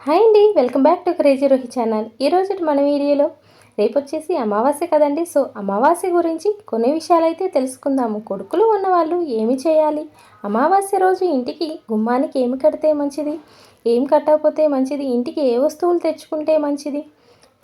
Hi అండి welcome back to crazy Rohi channel. ఈరోజు మన వీడియోలో రేపు వచ్చేసి అమావాస్య కదండి సో అమావాస్య గురించి కొన్ని విషయాలైతే తెలుసుకుందాము. కొడుకులు ఉన్నవాళ్ళు ఏమి చేయాలి? అమావాస్య రోజు ఇంటికి గుమ్మానికి ఏమి కడితే మంచిది? ఏం కట్టకపోతే మంచిది? ఇంటికి ఏ వస్తువులు తెచ్చుకుంటే మంచిది?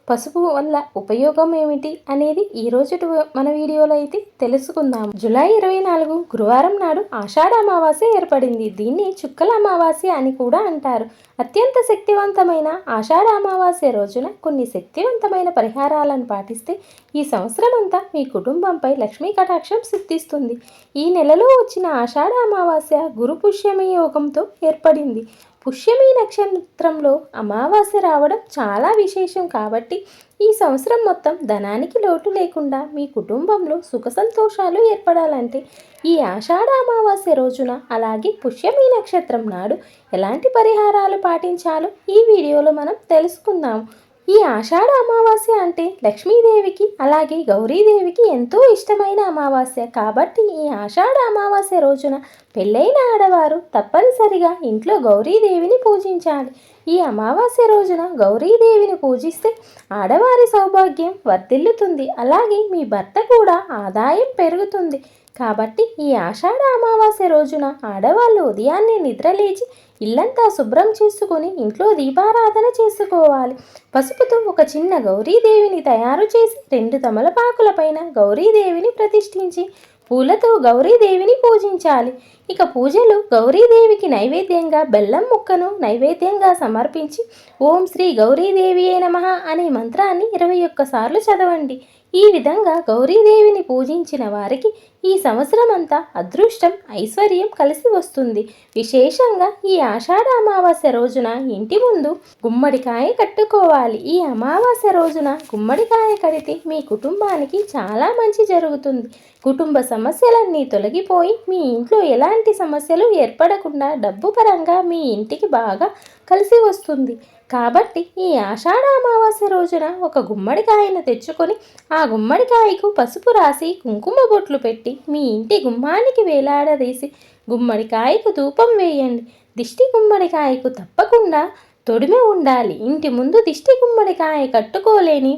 పసుపు వల్ల ఉపయోగం ఏమిటి అనేది ఈ రోజు మన వీడియోలో అయితే తెలుసుకుందాం. జూలై ఇరవై నాలుగు గురువారం నాడు ఆషాఢ అమావాస్య ఏర్పడింది. దీన్ని చుక్కల అమావాస్య అని కూడా అంటారు. అత్యంత శక్తివంతమైన ఆషాఢ అమావాస్య రోజున కొన్ని శక్తివంతమైన పరిహారాలను పాటిస్తే ఈ సంవత్సరం అంతా మీ కుటుంబంపై లక్ష్మీ కటాక్షం సిద్ధిస్తుంది. ఈ నెలలో వచ్చిన ఆషాఢ అమావాస్య గురు పుష్యమి యోగంతో ఏర్పడింది. పుష్యమి నక్షత్రంలో అమావాస్య రావడం చాలా విశేషం కాబట్టి ఈ సంవత్సరం మొత్తం ధనానికి లోటు లేకుండా మీ కుటుంబంలో సుఖ సంతోషాలు ఏర్పడాలంటే ఈ ఆషాఢ అమావాస్య రోజున అలాగే పుష్యమి నక్షత్రం నాడు ఎలాంటి పరిహారాలు పాటించాలో ఈ వీడియోలో మనం తెలుసుకుందాం. ఈ ఆషాఢ అమావాస్య అంటే లక్ష్మీదేవికి అలాగే గౌరీదేవికి ఎంతో ఇష్టమైన అమావాస్య. కాబట్టి ఈ ఆషాఢ అమావాస్య రోజున పెళ్ళైన ఆడవారు తప్పనిసరిగా ఇంట్లో గౌరీదేవిని పూజించాలి. ఈ అమావాస్య రోజున గౌరీదేవిని పూజిస్తే ఆడవారి సౌభాగ్యం వర్ధిల్లుతుంది. అలాగే మీ భర్త కూడా ఆదాయం పెరుగుతుంది. కాబట్టి ఈ ఆషాఢ అమావాస్య రోజున ఆడవాళ్ళు ఉదయాన్నే నిద్రలేచి ఇల్లంతా శుభ్రం చేసుకుని ఇంట్లో దీపారాధన చేసుకోవాలి. పసుపుతో ఒక చిన్న గౌరీదేవిని తయారు చేసి రెండు తమలపాకుల పైన గౌరీదేవిని ప్రతిష్ఠించి పూలతో గౌరీదేవిని పూజించాలి. ఇక పూజలు గౌరీదేవికి నైవేద్యంగా బెల్లం ముక్కను నైవేద్యంగా సమర్పించి ఓం శ్రీ గౌరీదేవి నమ అనే మంత్రాన్ని ఇరవై ఒక్కసార్లు చదవండి. ఈ విధంగా గౌరీదేవిని పూజించిన వారికి ఈ సంవత్సరం అంతా అదృష్టం ఐశ్వర్యం కలిసి వస్తుంది. విశేషంగా ఈ ఆషాఢ అమావాస్య రోజున ఇంటి ముందు గుమ్మడికాయ కట్టుకోవాలి. ఈ అమావాస్య రోజున గుమ్మడికాయ కడితే మీ కుటుంబానికి చాలా మంచి జరుగుతుంది. కుటుంబ సమస్యలన్నీ తొలగిపోయి మీ ఇంట్లో ఎలాంటి సమస్యలు ఏర్పడకుండా డబ్బు పరంగా మీ ఇంటికి బాగా కలిసి వస్తుంది. కాబట్టి ఈ ఆషాఢ అమావాస్య రోజున ఒక గుమ్మడికాయను తెచ్చుకొని ఆ గుమ్మడికాయకు పసుపు రాసి కుంకుమ బొట్లు పెట్టి మీ ఇంటి గుమ్మానికి వేలాడదీసి గుమ్మడికాయకు ధూపం వేయండి. దిష్టి గుమ్మడికాయకు తప్పకుండా తొడిమె ఉండాలి. ఇంటి ముందు దిష్టి గుమ్మడికాయ కట్టుకోలేని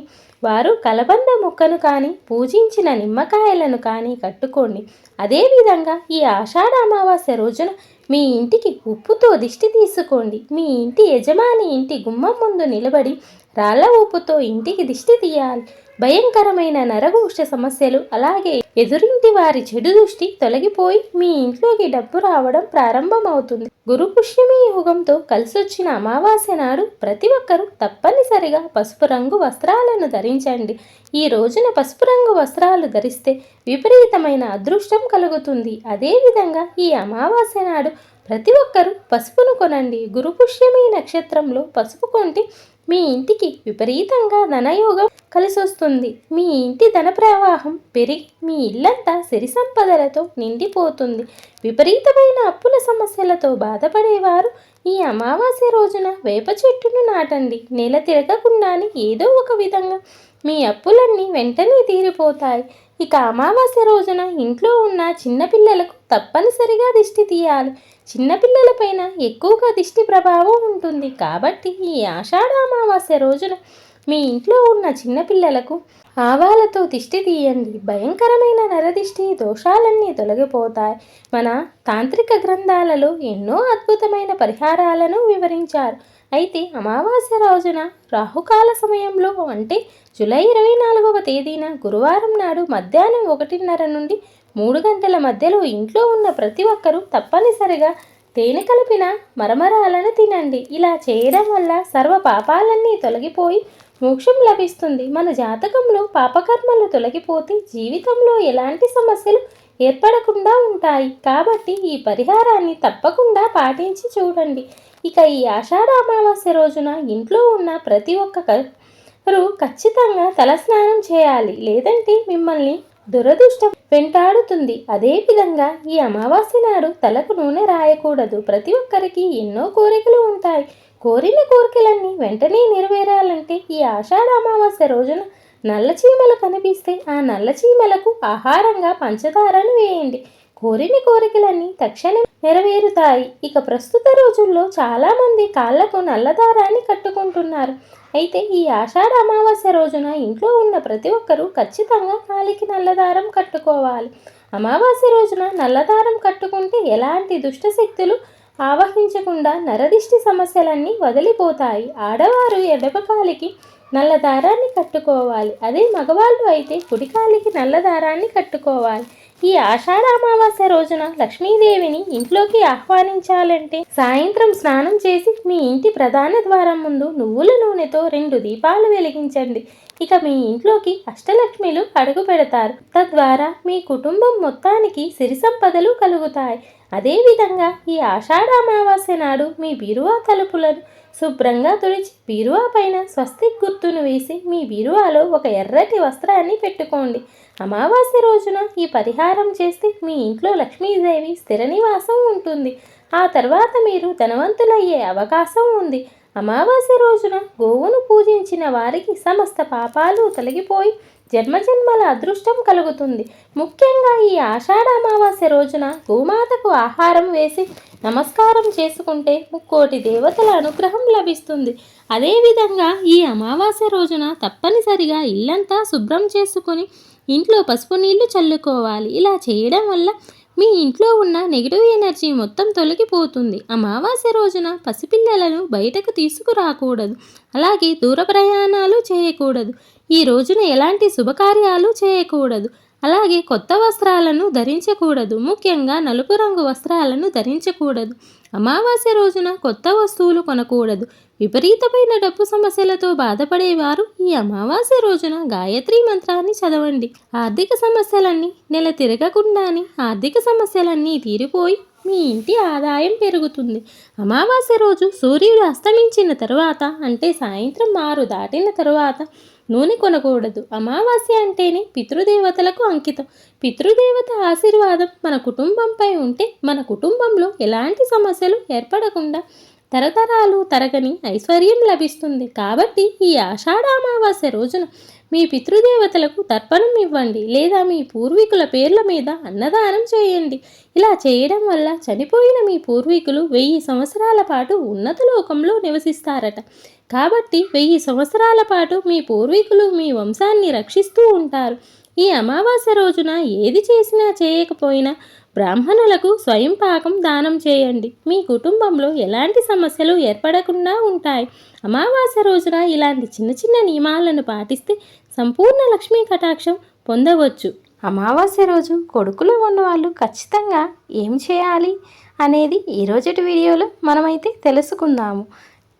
వారు కలబంద ముక్కను కానీ పూజించిన నిమ్మకాయలను కానీ కట్టుకోండి. అదేవిధంగా ఈ ఆషాఢ అమావాస్య రోజున మీ ఇంటికి ఉప్పుతో దిష్టి తీసుకోండి. మీ ఇంటి యజమాని ఇంటి గుమ్మం ముందు నిలబడి రాళ్ళ ఉప్పుతో ఇంటికి దిష్టి తీయాలి. భయంకరమైన నరఘోష సమస్యలు అలాగే ఎదురింటి వారి చెడు దృష్టి తొలగిపోయి మీ ఇంట్లోకి డబ్బు రావడం ప్రారంభమవుతుంది. గురు పుష్యమి యుగంతో కలిసొచ్చిన అమావాస్య నాడు ప్రతి ఒక్కరూ తప్పనిసరిగా పసుపు రంగు వస్త్రాలను ధరించండి. ఈ రోజున పసుపు రంగు వస్త్రాలు ధరిస్తే విపరీతమైన అదృష్టం కలుగుతుంది. అదేవిధంగా ఈ అమావాస్య నాడు ప్రతి ఒక్కరూ పసుపును కొనండి. గురుపుష్యమి నక్షత్రంలో పసుపు కొంటే మీ ఇంటికి విపరీతంగా ధనయోగం కలిసొస్తుంది. మీ ఇంటి ధన ప్రవాహం పెరిగి మీ ఇల్లంతా సిరి సంపదలతో నిండిపోతుంది. విపరీతమైన అప్పుల సమస్యలతో బాధపడేవారు ఈ అమావాస్య రోజున వేప చెట్టును నాటండి. నెల తిరగకుండానే ఏదో ఒక విధంగా మీ అప్పులన్నీ వెంటనే తీరిపోతాయి. ఇక అమావాస్య రోజున ఇంట్లో ఉన్న చిన్నపిల్లలకు తప్పనిసరిగా దిష్టి తీయాలి. చిన్నపిల్లలపైన ఎక్కువగా దిష్టి ప్రభావం ఉంటుంది కాబట్టి ఈ ఆషాఢ అమావాస్య రోజున మీ ఇంట్లో ఉన్న చిన్నపిల్లలకు ఆవాలతో దిష్టి తీయండి. భయంకరమైన నరదిష్టి దోషాలన్నీ తొలగిపోతాయి. మన తాంత్రిక గ్రంథాలలో ఎన్నో అద్భుతమైన పరిహారాలను వివరించారు. అయితే అమావాస్య రోజున రాహుకాల సమయంలో అంటే జూలై ఇరవై నాలుగవ తేదీన గురువారం నాడు మధ్యాహ్నం ఒకటిన్నర నుండి మూడు గంటల మధ్యలో ఇంట్లో ఉన్న ప్రతి ఒక్కరూ తప్పనిసరిగా తేనె కలిపిన మరమరాలను తినండి. ఇలా చేయడం వల్ల సర్వ పాపాలన్నీ తొలగిపోయి మోక్షం లభిస్తుంది. మన జాతకంలో పాపకర్మలు తొలగిపోతే జీవితంలో ఎలాంటి సమస్యలు ఏర్పడకుండా ఉంటాయి. కాబట్టి ఈ పరిహారాన్ని తప్పకుండా పాటించి చూడండి. ఇక ఈ ఆషాఢ అమావాస్య రోజున ఇంట్లో ఉన్న ప్రతి ఒక్కరు ఖచ్చితంగా తలస్నానం చేయాలి. లేదంటే మిమ్మల్ని దురదృష్టం వెంటాడుతుంది. అదేవిధంగా ఈ అమావాస్య నాడు తలకు నూనె రాయకూడదు. ప్రతి ఒక్కరికి ఎన్నో కోరికలు ఉంటాయి. కోరిన కోరికలన్నీ వెంటనే నెరవేరాలంటే ఈ ఆషాఢ అమావాస్య రోజున నల్ల చీమలు కనిపిస్తే ఆ నల్ల చీమలకు ఆహారంగా పంచదారను వేయండి. కోరిన కోరికలన్నీ తక్షణం నెరవేరుతాయి. ఇక ప్రస్తుత రోజుల్లో చాలామంది కాళ్ళకు నల్లదారాన్ని కట్టుకుంటున్నారు. అయితే ఈ ఆషాఢ అమావాస్య రోజున ఇంట్లో ఉన్న ప్రతి ఒక్కరూ ఖచ్చితంగా కాలికి నల్లదారం కట్టుకోవాలి. అమావాస్య రోజున నల్లదారం కట్టుకుంటే ఎలాంటి దుష్టశక్తులు ఆవహించకుండా నరదిష్టి సమస్యలన్నీ వదిలిపోతాయి. ఆడవారు ఎడపకాలికి నల్ల దారాన్ని కట్టుకోవాలి. అదే మగవాళ్ళు అయితే కుడికాలికి నల్ల దారాన్ని కట్టుకోవాలి. ఈ ఆషాఢ అమావాస్య రోజున లక్ష్మీదేవిని ఇంట్లోకి ఆహ్వానించాలంటే సాయంత్రం స్నానం చేసి మీ ఇంటి ప్రధాన ద్వారం ముందు నువ్వుల నూనెతో రెండు దీపాలు వెలిగించండి. ఇక మీ ఇంట్లోకి అష్టలక్ష్మిలు అడుగు పెడతారు. తద్వారా మీ కుటుంబం మొత్తానికి సిరి సంపదలు కలుగుతాయి. అదేవిధంగా ఈ ఆషాఢ అమావాస్య నాడు మీ బీరువా తలుపులను శుభ్రంగా తుడిచి బీరువా పైన స్వస్తిక్ గుర్తును వేసి మీ బీరువాలో ఒక ఎర్రటి వస్త్రాన్ని పెట్టుకోండి. అమావాస్య రోజున ఈ పరిహారం చేస్తే మీ ఇంట్లో లక్ష్మీదేవి స్థిర నివాసం ఉంటుంది. ఆ తర్వాత మీరు ధనవంతులయ్యే అవకాశం ఉంది. అమావాస్య రోజున గోవును పూజించిన వారికి సమస్త పాపాలు తొలగిపోయి జన్మజన్మల అదృష్టం కలుగుతుంది. ముఖ్యంగా ఈ ఆషాఢ అమావాస్య రోజున గోమాతకు ఆహారం వేసి నమస్కారం చేసుకుంటే ముక్కోటి దేవతల అనుగ్రహం లభిస్తుంది. అదేవిధంగా ఈ అమావాస్య రోజున తప్పనిసరిగా ఇల్లంతా శుభ్రం చేసుకొని ఇంట్లో పసుపు నీళ్ళు చల్లుకోవాలి. ఇలా చేయడం వల్ల మీ ఇంట్లో ఉన్న నెగిటివ్ ఎనర్జీ మొత్తం తొలగిపోతుంది. అమావాస్య రోజున పసిపిల్లలను బయటకు తీసుకురాకూడదు. అలాగే దూర ప్రయాణాలు చేయకూడదు. ఈ రోజున ఎలాంటి శుభకార్యాలు చేయకూడదు. అలాగే కొత్త వస్త్రాలను ధరించకూడదు. ముఖ్యంగా నలుపు రంగు వస్త్రాలను ధరించకూడదు. అమావాస్య రోజున కొత్త వస్తువులు కొనకూడదు. విపరీతమైన డబ్బు సమస్యలతో బాధపడేవారు ఈ అమావాస్య రోజున గాయత్రి మంత్రాన్ని చదవండి. ఆర్థిక సమస్యలన్నీ నెల తిరగకుండానే ఆర్థిక సమస్యలన్నీ తీరిపోయి మీ ఇంటి ఆదాయం పెరుగుతుంది. అమావాస్య రోజు సూర్యుడు అస్తమించిన తరువాత అంటే సాయంత్రం ఆరు దాటిన తరువాత నూనె కొనకూడదు. అమావాస్య అంటేనే పితృదేవతలకు అంకితం. పితృదేవత ఆశీర్వాదం మన కుటుంబంపై ఉంటే మన కుటుంబంలో ఎలాంటి సమస్యలు ఏర్పడకుండా తరతరాలు తరగని ఐశ్వర్యం లభిస్తుంది. కాబట్టి ఈ ఆషాఢ అమావాస్య రోజున మీ పితృదేవతలకు తర్పణం ఇవ్వండి. లేదా మీ పూర్వీకుల పేర్ల మీద అన్నదానం చేయండి. ఇలా చేయడం వల్ల చనిపోయిన మీ పూర్వీకులు వెయ్యి సంవత్సరాల పాటు ఉన్నత లోకంలో నివసిస్తారట. కాబట్టి వెయ్యి సంవత్సరాల పాటు మీ పూర్వీకులు మీ వంశాన్ని రక్షిస్తూ ఉంటారు. ఈ అమావాస్య రోజున ఏది చేసినా చేయకపోయినా బ్రాహ్మణులకు స్వయం పాకం దానం చేయండి. మీ కుటుంబంలో ఎలాంటి సమస్యలు ఏర్పడకుండా ఉంటాయి. అమావాస్య రోజున ఇలాంటి చిన్న చిన్న నియమాలను పాటిస్తే సంపూర్ణ లక్ష్మీ కటాక్షం పొందవచ్చు. అమావాస్య రోజు కొడుకులు ఉన్నవాళ్ళు ఖచ్చితంగా ఏం చేయాలి అనేది ఈరోజటి వీడియోలో మనమైతే తెలుసుకుందాము.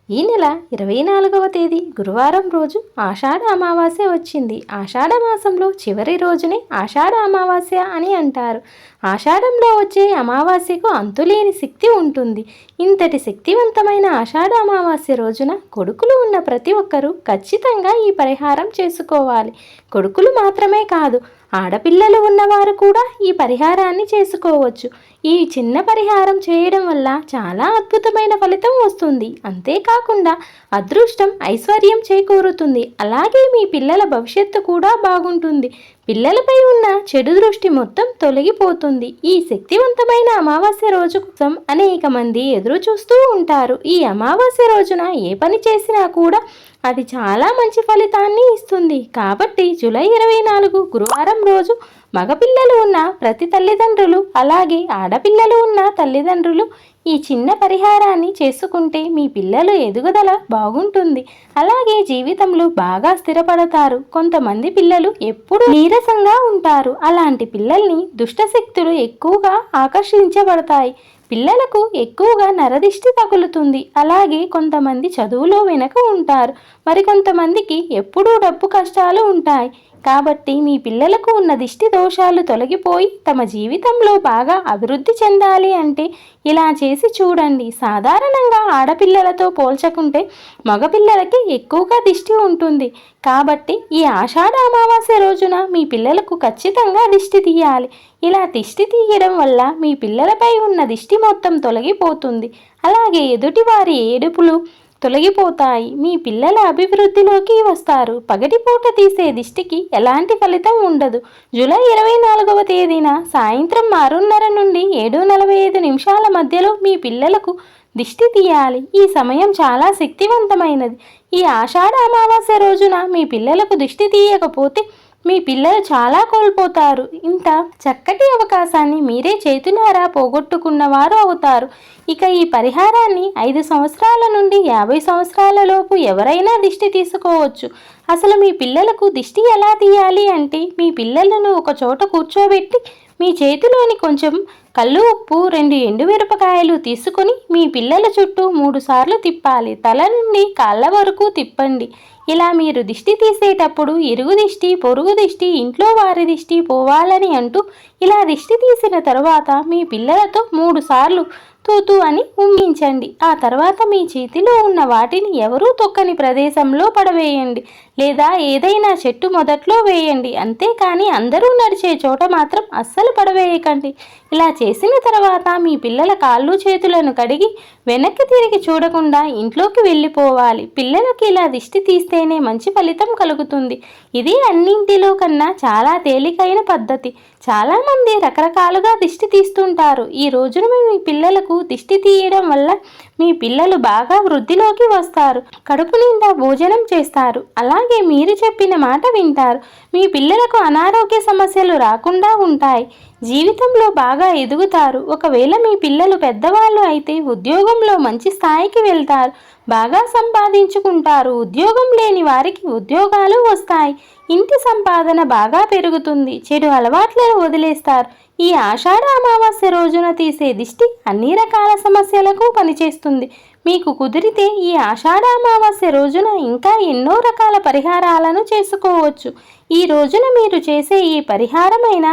ఈ నెల ఇరవై నాలుగవ తేదీ గురువారం రోజు ఆషాఢ అమావాస్య వచ్చింది. ఆషాఢ మాసంలో చివరి రోజునే ఆషాఢ అమావాస్య అని అంటారు. ఆషాఢంలో వచ్చే అమావాస్యకు అంతులేని శక్తి ఉంటుంది. ఇంతటి శక్తివంతమైన ఆషాఢ అమావాస్య రోజున కొడుకులు ఉన్న ప్రతి ఒక్కరూ ఖచ్చితంగా ఈ పరిహారం చేసుకోవాలి. కొడుకులు మాత్రమే కాదు ఆడపిల్లలు ఉన్నవారు కూడా ఈ పరిహారాన్ని చేసుకోవచ్చు. ఈ చిన్న పరిహారం చేయడం వల్ల చాలా అద్భుతమైన ఫలితం వస్తుంది. అంతేకాకుండా అదృష్టం ఐశ్వర్యం చేకూరుతుంది. అలాగే మీ పిల్లల భవిష్యత్తు కూడా బాగుంటుంది. పిల్లలపై ఉన్న చెడు దృష్టి మొత్తం తొలగిపోతుంది. ఈ శక్తివంతమైన అమావాస్య రోజు కోసం అనేక మంది ఎదురు చూస్తూ ఉంటారు. ఈ అమావాస్య రోజున ఏ పని చేసినా కూడా అది చాలా మంచి ఫలితాన్ని ఇస్తుంది. కాబట్టి జూలై ఇరవై నాలుగు గురువారం రోజు మగపిల్లలు ఉన్న ప్రతి తల్లిదండ్రులు అలాగే ఆడపిల్లలు ఉన్న తల్లిదండ్రులు ఈ చిన్న పరిహారాన్ని చేసుకుంటే మీ పిల్లలు ఎదుగుదల బాగుంటుంది. అలాగే జీవితంలో బాగా స్థిరపడతారు. కొంతమంది పిల్లలు ఎప్పుడు నీరసంగా ఉంటారు. అలాంటి పిల్లల్ని దుష్టశక్తులు ఎక్కువగా ఆకర్షించబడతాయి. పిల్లలకు ఎక్కువగా నరదిష్టి తగులుతుంది. అలాగే కొంతమంది చదువులో వెనక ఉంటారు. మరికొంతమందికి ఎప్పుడూ డబ్బు కష్టాలు ఉంటాయి. కాబట్టి మీ పిల్లలకు ఉన్న దిష్టి దోషాలు తొలగిపోయి తమ జీవితంలో బాగా అభివృద్ధి చెందాలి అంటే ఇలా చేసి చూడండి. సాధారణంగా ఆడపిల్లలతో పోల్చకుంటే మగపిల్లలకి ఎక్కువగా దిష్టి ఉంటుంది. కాబట్టి ఈ ఆషాఢ అమావాస్య రోజున మీ పిల్లలకు ఖచ్చితంగా దిష్టి తీయాలి. ఇలా దిష్టి తీయడం వల్ల మీ పిల్లలపై ఉన్న దిష్టి మొత్తం తొలగిపోతుంది. అలాగే ఎదుటివారి ఏడుపులు తొలగిపోతాయి. మీ పిల్లల అభివృద్ధిలోకి వస్తారు. పగటిపూట తీసే దిష్టికి ఎలాంటి ఫలితం ఉండదు. జూలై ఇరవై నాలుగవ తేదీన సాయంత్రం ఆరున్నర నుండి ఏడు నలభై ఐదు నిమిషాల మధ్యలో మీ పిల్లలకు దిష్టి తీయాలి. ఈ సమయం చాలా శక్తివంతమైనది. ఈ ఆషాఢ అమావాస్య రోజున మీ పిల్లలకు దిష్టి తీయకపోతే మీ పిల్లలు చాలా కోల్పోతారు. ఇంత చక్కటి అవకాశాన్ని మీరే చేతులారా పోగొట్టుకున్నవారు అవుతారు. ఇక ఈ పరిహారాన్ని ఐదు సంవత్సరాల నుండి యాభై సంవత్సరాల లోపు ఎవరైనా దిష్టి తీసుకోవచ్చు. అసలు మీ పిల్లలకు దిష్టి ఎలా తీయాలి అంటే మీ పిల్లలను ఒక చోట కూర్చోబెట్టి మీ చేతిలోని కొంచెం కళ్ళు ఉప్పు రెండు ఎండుమిరపకాయలు తీసుకొని మీ పిల్లల చుట్టూ మూడు సార్లు తిప్పాలి. తల నుండి కాళ్ళ వరకు తిప్పండి. ఇలా మీరు దిష్టి తీసేటప్పుడు ఇరుగు దిష్టి పొరుగు దిష్టి ఇంట్లో వారి దిష్టి పోవాలని అంటూ ఇలా దిష్టి తీసిన తర్వాత మీ పిల్లలతో మూడు సార్లు తూతు అని ఉమ్మించండి ఆ తర్వాత మీ చేతిలో ఉన్న వాటిని ఎవరూ తొక్కని ప్రదేశంలో పడవేయండి. లేదా ఏదైనా చెట్టు మొదట్లో వేయండి. అంతేకాని అందరూ నడిచే చోట మాత్రం అస్సలు పడవేయకండి. ఇలా చేసిన తర్వాత మీ పిల్లల కాళ్ళు చేతులను కడిగి వెనక్కి తిరిగి చూడకుండా ఇంట్లోకి వెళ్ళిపోవాలి. పిల్లలకి ఇలా దిష్టి తీస్తేనే మంచి ఫలితం కలుగుతుంది. ఇది అన్నింటిలో కన్నా చాలా తేలికైన పద్ధతి. చాలామంది రకరకాలుగా దిష్టి తీస్తుంటారు. ఈ రోజున మీ పిల్లలకు దిష్టి తీయడం వల్ల మీ పిల్లలు బాగా వృద్ధిలోకి వస్తారు. కడుపు నిండా భోజనం చేస్తారు. అలాగే మీరు చెప్పిన మాట వింటారు. మీ పిల్లలకు అనారోగ్య సమస్యలు రాకుండా ఉంటాయి. జీవితంలో బాగా ఎదుగుతారు. ఒకవేళ మీ పిల్లలు పెద్దవాళ్ళు అయితే ఉద్యోగంలో మంచి స్థాయికి వెళ్తారు. బాగా సంపాదించుకుంటారు. ఉద్యోగం లేని వారికి ఉద్యోగాలు వస్తాయి. ఇంటి సంపాదన బాగా పెరుగుతుంది. చెడు అలవాట్లను వదిలేస్తారు. ఈ ఆషాఢ అమావాస్య రోజున తీసే దిష్టి అన్ని రకాల సమస్యలకు పనిచేస్తుంది. మీకు కుదిరితే ఈ ఆషాఢ అమావాస్య రోజున ఇంకా ఎన్నో రకాల పరిహారాలను చేసుకోవచ్చు. ఈ రోజున మీరు చేసే ఈ పరిహారమైన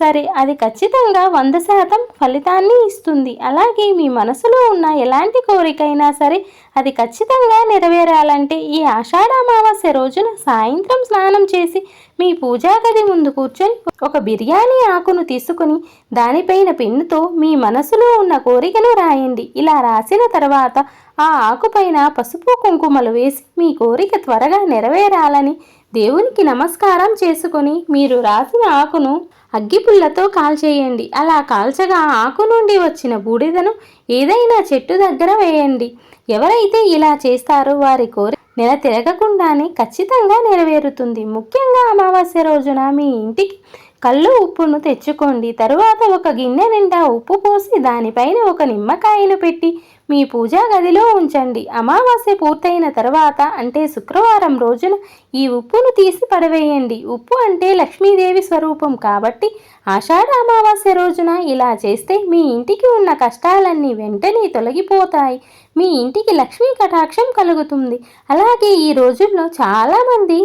సరే అది ఖచ్చితంగా వంద శాతం ఫలితాన్ని ఇస్తుంది. అలాగే మీ మనసులో ఉన్న ఎలాంటి కోరికైనా సరే అది ఖచ్చితంగా నెరవేరాలంటే ఈ ఆషాఢ అమావాస్య రోజున సాయంత్రం స్నానం చేసి మీ పూజా గది ముందు కూర్చొని ఒక బిర్యానీ ఆకును తీసుకుని దానిపైన పెన్నుతో మీ మనసులో ఉన్న కోరికను రాయండి. ఇలా రాసిన తర్వాత ఆ ఆకుపైన పసుపు కుంకుమలు వేసి మీ కోరిక త్వరగా నెరవేరాలని దేవునికి నమస్కారం చేసుకొని మీరు రాసిన ఆకును అగ్గిపుల్లతో కాల్చేయండి అలా కాల్చగా ఆకు నుండి వచ్చిన బూడిదను ఏదైనా చెట్టు దగ్గర వేయండి. ఎవరైతే ఇలా చేస్తారో వారి కోరి నెల తిరగకుండానే ఖచ్చితంగా నెరవేరుతుంది. ముఖ్యంగా అమావాస్య రోజున మీ ఇంటికి కళ్ళు ఉప్పును తెచ్చుకోండి. తరువాత ఒక గిన్నె నిండా ఉప్పు పోసి దానిపైన ఒక నిమ్మకాయను పెట్టి మీ పూజా గదిలో ఉంచండి. అమావాస్య పూర్తయిన తర్వాత అంటే శుక్రవారం రోజున ఈ ఉప్పును తీసి పడవేయండి. ఉప్పు అంటే లక్ష్మీదేవి స్వరూపం కాబట్టి ఆషాఢ అమావాస్య రోజున ఇలా చేస్తే మీ ఇంటికి ఉన్న కష్టాలన్నీ వెంటనే తొలగిపోతాయి. మీ ఇంటికి లక్ష్మీ కటాక్షం కలుగుతుంది. అలాగే ఈ రోజుల్లో చాలామంది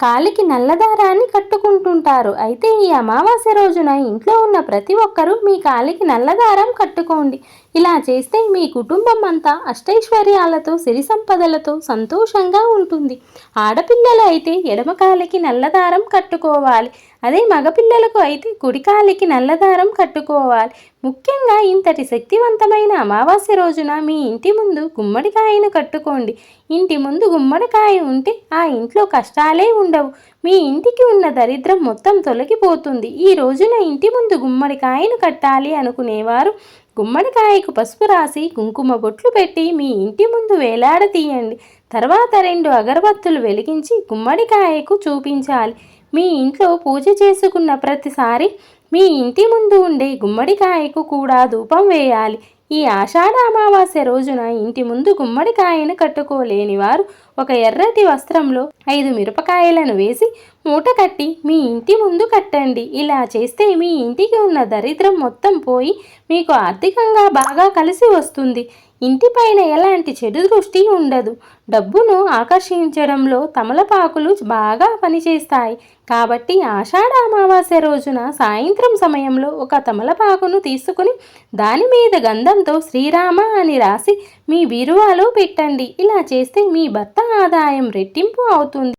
కాలికి నల్లదారాన్ని కట్టుకుంటుంటారు. అయితే ఈ అమావాస్య రోజున ఇంట్లో ఉన్న ప్రతి ఒక్కరూ మీ కాలికి నల్లదారం కట్టుకోండి. ఇలా చేస్తే మీ కుటుంబం అంతా అష్టైశ్వర్యాలతో సిరి సంపదలతో సంతోషంగా ఉంటుంది. ఆడపిల్లలు అయితే ఎడమకాలికి నల్లదారం కట్టుకోవాలి. అదే మగపిల్లలకు అయితే కుడికాలికి నల్లదారం కట్టుకోవాలి. ముఖ్యంగా ఇంతటి శక్తివంతమైన అమావాస్య రోజున మీ ఇంటి ముందు గుమ్మడికాయను కట్టుకోండి. ఇంటి ముందు గుమ్మడికాయ ఉంటే ఆ ఇంట్లో కష్టాలే ఉండవు. మీ ఇంటికి ఉన్న దరిద్రం మొత్తం తొలగిపోతుంది. ఈ రోజున ఇంటి ముందు గుమ్మడికాయను కట్టాలి అనుకునేవారు గుమ్మడికాయకు పసుపు రాసి కుంకుమ బొట్లు పెట్టి మీ ఇంటి ముందు వేలాడతీయండి. తర్వాత రెండు అగరబత్తులు వెలిగించి గుమ్మడికాయకు చూపించాలి. మీ ఇంట్లో పూజ చేసుకున్న ప్రతిసారి మీ ఇంటి ముందు ఉండే గుమ్మడికాయకు కూడా ధూపం వేయాలి. ఈ ఆషాఢ అమావాస్య రోజున ఇంటి ముందు గుమ్మడికాయను కట్టుకోలేని వారు ఒక ఎర్రటి వస్త్రంలో ఐదు మిరపకాయలను వేసి మూట కట్టి మీ ఇంటి ముందు కట్టండి. ఇలా చేస్తే మీ ఇంటికి ఉన్న దరిద్రం మొత్తం పోయి మీకు ఆర్థికంగా బాగా కలిసి వస్తుంది. ఇంటిపైన ఎలాంటి చెడు దృష్టి ఉండదు. డబ్బును ఆకర్షించడంలో తమలపాకులు బాగా పనిచేస్తాయి. కాబట్టి ఆషాఢ అమావాస్య రోజున సాయంత్రం సమయంలో ఒక తమలపాకును తీసుకుని దాని మీద గంధంతో శ్రీరామ అని రాసి మీ బీరువాలో పెట్టండి. ఇలా చేస్తే మీ భర్త ఆదాయం రెట్టింపు అవుతుంది.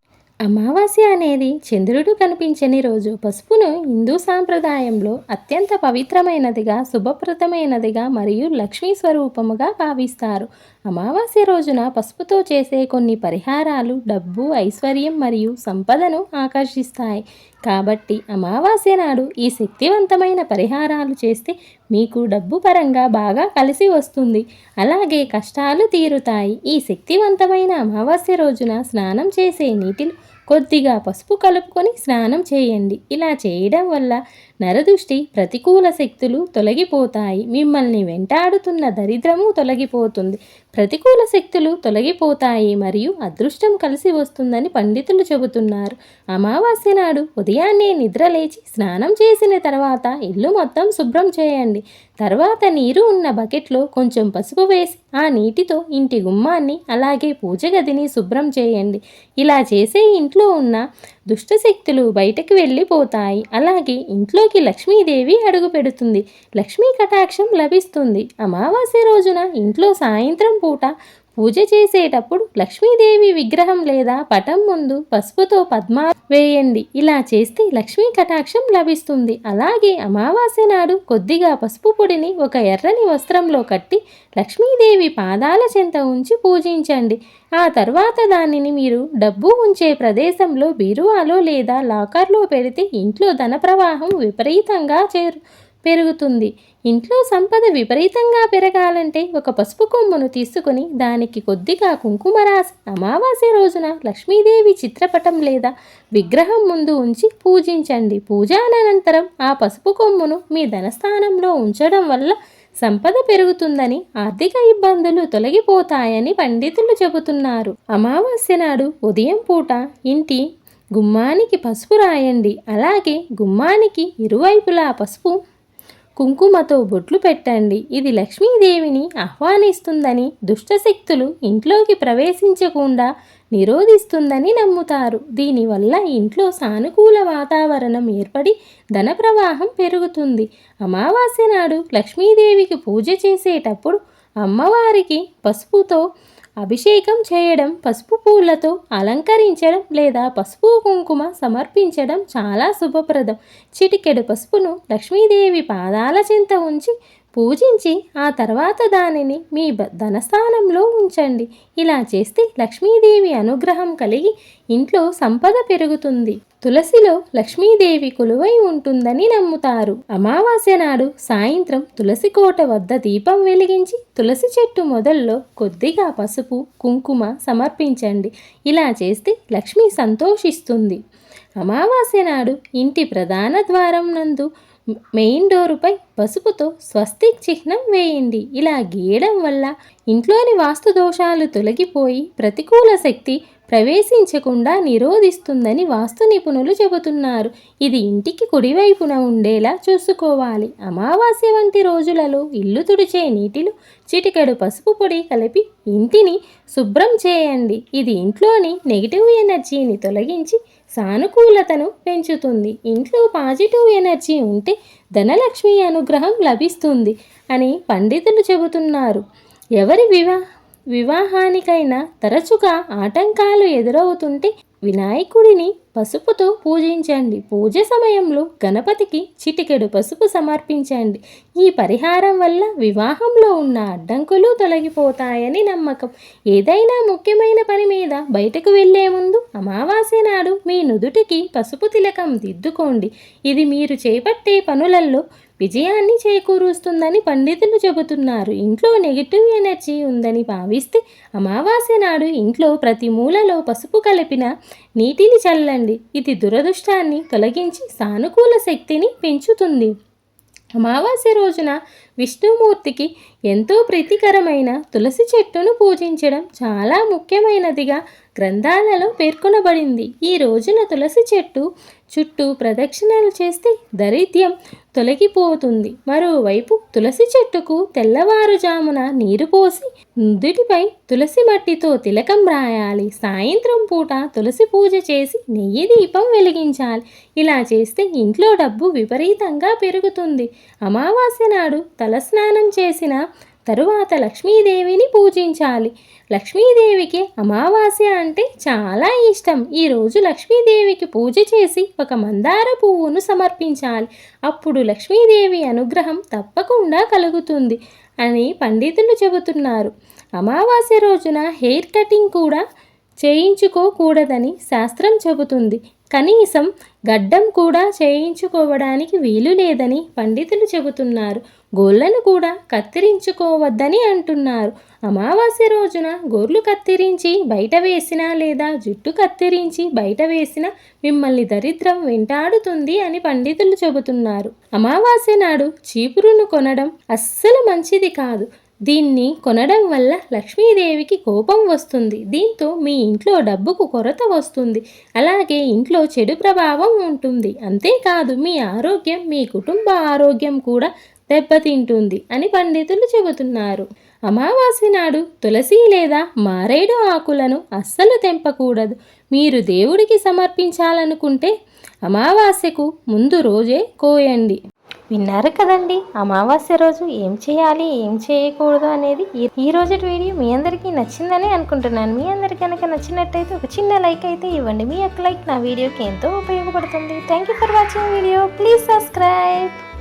అమావాస్య అనేది చంద్రుడు కనిపించని రోజు. పసుపును హిందూ సాంప్రదాయంలో అత్యంత పవిత్రమైనదిగా శుభప్రదమైనదిగా మరియు లక్ష్మీ స్వరూపముగా భావిస్తారు. అమావాస్య రోజున పసుపుతో చేసే కొన్ని పరిహారాలు డబ్బు ఐశ్వర్యం మరియు సంపదను ఆకర్షిస్తాయి. కాబట్టి అమావాస్య నాడు ఈ శక్తివంతమైన పరిహారాలు చేస్తే మీకు డబ్బు పరంగా బాగా కలిసి వస్తుంది. అలాగే కష్టాలు తీరుతాయి. ఈ శక్తివంతమైన అమావాస్య రోజున స్నానం చేసే నీటిలో కొద్దిగా పసుపు కలుపుకొని స్నానం చేయండి. ఇలా చేయడం వల్ల నరదృష్టి ప్రతికూల శక్తులు తొలగిపోతాయి. మిమ్మల్ని వెంటాడుతున్న దరిద్రము తొలగిపోతుంది. ప్రతికూల శక్తులు తొలగిపోతాయి మరియు అదృష్టం కలిసి వస్తుందని పండితులు చెబుతున్నారు. అమావాస్య నాడు ఉదయాన్నే నిద్రలేచి స్నానం చేసిన తర్వాత ఇల్లు మొత్తం శుభ్రం చేయండి. తర్వాత నీరు ఉన్న బకెట్లో కొంచెం పసుపు వేసి ఆ నీటితో ఇంటి గుమ్మాన్ని అలాగే పూజ గదిని శుభ్రం చేయండి. ఇలా చేసే ఇంట్లో ఉన్న దుష్టశక్తులు బయటకు వెళ్ళిపోతాయి. అలాగే ఇంట్లోకి లక్ష్మీదేవి అడుగు పెడుతుంది. లక్ష్మీ కటాక్షం లభిస్తుంది. అమావాస్య రోజున ఇంట్లో సాయంత్రం పూట పూజ చేసేటప్పుడు లక్ష్మీదేవి విగ్రహం లేదా పటం ముందు పసుపుతో పద్మా వేయండి. ఇలా చేస్తే లక్ష్మీ కటాక్షం లభిస్తుంది. అలాగే అమావాస్య నాడు కొద్దిగా పసుపు పొడిని ఒక ఎర్రని వస్త్రంలో కట్టి లక్ష్మీదేవి పాదాల చెంత ఉంచి పూజించండి. ఆ తర్వాత దానిని మీరు డబ్బు ఉంచే ప్రదేశంలో బీరువాలో లేదా లాకర్లో పెడితే ఇంట్లో ధన ప్రవాహం విపరీతంగా చేరు పెరుగుతుంది. ఇంట్లో సంపద విపరీతంగా పెరగాలంటే ఒక పసుపు కొమ్మును తీసుకుని దానికి కొద్దిగా కుంకుమ రాసి అమావాస్య రోజున లక్ష్మీదేవి చిత్రపటం లేదా విగ్రహం ముందు ఉంచి పూజించండి. పూజానంతరం ఆ పసుపు కొమ్మును మీ ధనస్థానంలో ఉంచడం వల్ల సంపద పెరుగుతుందని ఆర్థిక ఇబ్బందులు తొలగిపోతాయని పండితులు చెబుతున్నారు. అమావాస్య నాడు ఉదయం పూట ఇంటి గుమ్మానికి పసుపు రాయండి. అలాగే గుమ్మానికి ఇరువైపులా పసుపు కుంకుమతో బొట్లు పెట్టండి. ఇది లక్ష్మీదేవిని ఆహ్వానిస్తుందని దుష్టశక్తులు ఇంట్లోకి ప్రవేశించకుండా నిరోధిస్తుందని నమ్ముతారు. దీనివల్ల ఇంట్లో సానుకూల వాతావరణం ఏర్పడి ధన ప్రవాహం పెరుగుతుంది. అమావాస్య నాడు లక్ష్మీదేవికి పూజ చేసేటప్పుడు అమ్మవారికి పసుపుతో అభిషేకం చేయడం పసుపు పూలతో అలంకరించడం లేదా పసుపు కుంకుమ సమర్పించడం చాలా శుభప్రదం. చిటికెడు పసుపును లక్ష్మీదేవి పాదాల చెంత ఉంచి పూజించి ఆ తర్వాత దానిని మీ ధనస్థానంలో ఉంచండి. ఇలా చేస్తే లక్ష్మీదేవి అనుగ్రహం కలిగి ఇంట్లో సంపద పెరుగుతుంది. తులసిలో లక్ష్మీదేవి కొలువై ఉంటుందని నమ్ముతారు. అమావాస్య నాడు సాయంత్రం తులసి కోట వద్ద దీపం వెలిగించి తులసి చెట్టు మొదల్లో కొద్దిగా పసుపు కుంకుమ సమర్పించండి. ఇలా చేస్తే లక్ష్మి సంతోషిస్తుంది. అమావాస్య నాడు ఇంటి ప్రధాన ద్వారం నందు మెయిన్ డోరుపై పసుపుతో స్వస్తిక్ చిహ్నం వేయండి ఇలా గీయడం వల్ల ఇంట్లోని వాస్తు దోషాలు తొలగిపోయి ప్రతికూల శక్తి ప్రవేశించకుండా నిరోధిస్తుందని వాస్తు నిపుణులు చెబుతున్నారు. ఇది ఇంటికి కుడివైపున ఉండేలా చూసుకోవాలి. అమావాస్య వంటి రోజులలో ఇల్లు తుడిచే నీటిలో చిటికెడు పసుపు పొడి కలిపి ఇంటిని శుభ్రం చేయండి. ఇది ఇంట్లోని నెగిటివ్ ఎనర్జీని తొలగించి సానుకూలతను పెంచుతుంది. ఇంట్లో పాజిటివ్ ఎనర్జీ ఉంటే ధనలక్ష్మి అనుగ్రహం లభిస్తుంది అని పండితులు చెబుతున్నారు. ఎవరి వివాహ వివాహానికైనా తరచుగా ఆటంకాలు ఎదురవుతుంటే వినాయకుడిని పసుపుతో పూజించండి. పూజ సమయంలో గణపతికి చిటికెడు పసుపు సమర్పించండి. ఈ పరిహారం వల్ల వివాహంలో ఉన్న అడ్డంకులు తొలగిపోతాయని నమ్మకం. ఏదైనా ముఖ్యమైన పని మీద బయటకు వెళ్ళే ముందు అమావాస్య నాడు మీ నుదుటికి పసుపు తిలకం దిద్దుకోండి. ఇది మీరు చేపట్టే పనులలో విజయాన్ని చేకూరుస్తుందని పండితులు చెబుతున్నారు. ఇంట్లో నెగిటివ్ ఎనర్జీ ఉందని భావిస్తే అమావాస్య నాడు ఇంట్లో ప్రతి మూలలో పసుపు కలిపిన నీటిని చల్లండి. ఇది దురదృష్టాన్ని తొలగించి సానుకూల శక్తిని పెంచుతుంది. అమావాస్య రోజున విష్ణుమూర్తికి ఎంతో ప్రీతికరమైన తులసి చెట్టును పూజించడం చాలా ముఖ్యమైనదిగా గ్రంథాలలో పేర్కొనబడింది. ఈ రోజున తులసి చెట్టు చుట్టూ ప్రదక్షిణలు చేస్తే దరిద్యం తొలగిపోతుంది. మరోవైపు తులసి చెట్టుకు తెల్లవారుజామున నీరు పోసి నుదుటిపై తులసి మట్టితో తిలకం రాయాలి. సాయంత్రం పూట తులసి పూజ చేసి నెయ్యి దీపం వెలిగించాలి. ఇలా చేస్తే ఇంట్లో డబ్బు విపరీతంగా పెరుగుతుంది. అమావాస్య నాడు తలస్నానం చేసిన తరువాత లక్ష్మీదేవిని పూజించాలి. లక్ష్మీదేవికి అమావాస్య అంటే చాలా ఇష్టం. ఈరోజు లక్ష్మీదేవికి పూజ చేసి ఒక మందార పువ్వును సమర్పించాలి. అప్పుడు లక్ష్మీదేవి అనుగ్రహం తప్పకుండా కలుగుతుంది అని పండితులు చెబుతున్నారు. అమావాస్య రోజున హెయిర్ కటింగ్ కూడా చేయించుకోకూడదని శాస్త్రం చెబుతుంది. కనీసం గడ్డం కూడా చేయించుకోవడానికి వీలు లేదని పండితులు చెబుతున్నారు. గోళ్ళను కూడా కత్తిరించుకోవద్దని అంటున్నారు. అమావాస్య రోజున గోర్లు కత్తిరించి బయట వేసినా లేదా జుట్టు కత్తిరించి బయట వేసినా మిమ్మల్ని దరిద్రం వెంటాడుతుంది అని పండితులు చెబుతున్నారు. అమావాస్య నాడు చీపురును కొనడం అస్సలు మంచిది కాదు. దీన్ని కొనడం వల్ల లక్ష్మీదేవికి కోపం వస్తుంది. దీంతో మీ ఇంట్లో డబ్బుకు కొరత వస్తుంది. అలాగే ఇంట్లో చెడు ప్రభావం ఉంటుంది. అంతేకాదు మీ ఆరోగ్యం మీ కుటుంబ ఆరోగ్యం కూడా దెబ్బతింటుంది అని పండితులు చెబుతున్నారు. అమావాస్య నాడు తులసి లేదా మారేడు ఆకులను అస్సలు తెంపకూడదు. మీరు దేవుడికి సమర్పించాలనుకుంటే అమావాస్యకు ముందు రోజే కోయండి. విన్నారు కదండి. అమావాస్య రోజు ఏం చేయాలి ఏం చేయకూడదు అనేది ఈ- రోజు వీడియో మీ అందరికీ నచ్చిందని అనుకుంటున్నాను. మీ అందరికీ కనుక నచ్చినట్టయితే ఒక చిన్న లైక్ అయితే ఇవ్వండి. మీ యొక్క లైక్ నా వీడియోకి ఎంతో ఉపయోగపడుతుంది. Thank you for watching video please subscribe